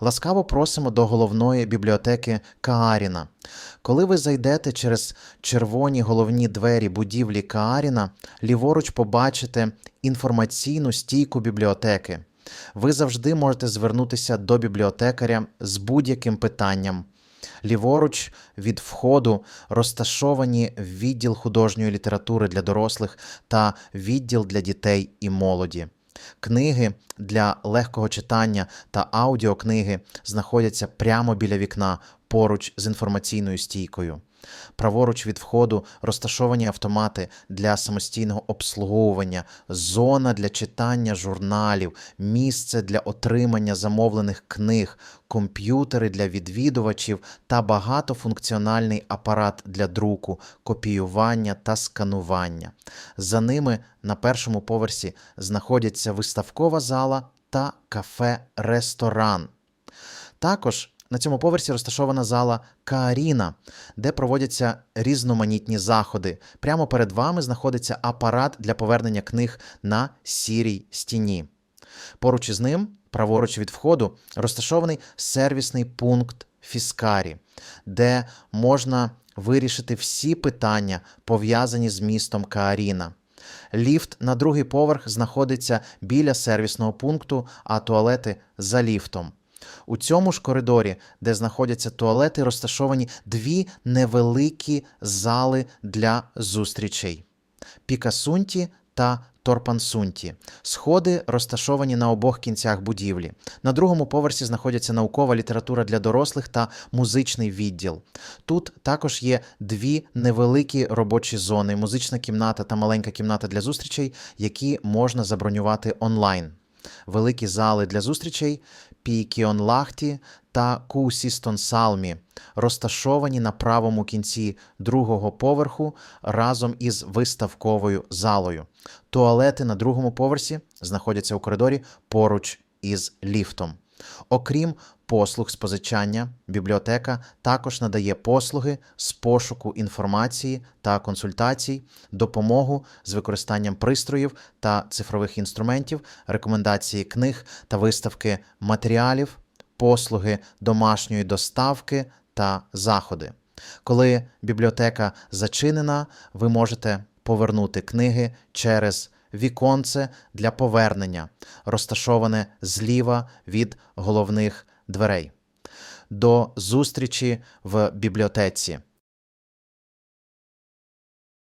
Ласкаво просимо до головної бібліотеки Кааріна. Коли ви зайдете через червоні головні двері будівлі Кааріна, ліворуч побачите інформаційну стійку бібліотеки. Ви завжди можете звернутися до бібліотекаря з будь-яким питанням. Ліворуч від входу розташовані відділ художньої літератури для дорослих та відділ для дітей і молоді. Книги для легкого читання та аудіокниги знаходяться прямо біля вікна поруч з інформаційною стійкою. Праворуч від входу розташовані автомати для самостійного обслуговування, зона для читання журналів, місце для отримання замовлених книг, комп'ютери для відвідувачів та багатофункціональний апарат для друку, копіювання та сканування. За ними на першому поверсі знаходяться виставкова зала та кафе-ресторан. Також на цьому поверсі розташована зала Кааріна, де проводяться різноманітні заходи. Прямо перед вами знаходиться апарат для повернення книг на сірій стіні. Поруч із ним, праворуч від входу, розташований сервісний пункт Фіскарі, де можна вирішити всі питання, пов'язані з містом Кааріна. Ліфт на другий поверх знаходиться біля сервісного пункту, а туалети за ліфтом. У цьому ж коридорі, де знаходяться туалети, розташовані дві невеликі зали для зустрічей: Пікасунті та Торпансунті. Сходи розташовані на обох кінцях будівлі. На другому поверсі знаходяться наукова література для дорослих та музичний відділ. Тут також є дві невеликі робочі зони: музична кімната та маленька кімната для зустрічей, які можна забронювати онлайн. Великі зали для зустрічей Пікіон Лахті та Кусістон Салмі, розташовані на правому кінці другого поверху разом із виставковою залою. Туалети на другому поверсі знаходяться у коридорі поруч із ліфтом. Окрім послуг з позичання, бібліотека також надає послуги з пошуку інформації та консультацій, допомогу з використанням пристроїв та цифрових інструментів, рекомендації книг та виставки матеріалів, послуги домашньої доставки та заходи. Коли бібліотека зачинена, ви можете повернути книги через віконце для повернення, розташоване зліва від головних дверей. До зустрічі в бібліотеці.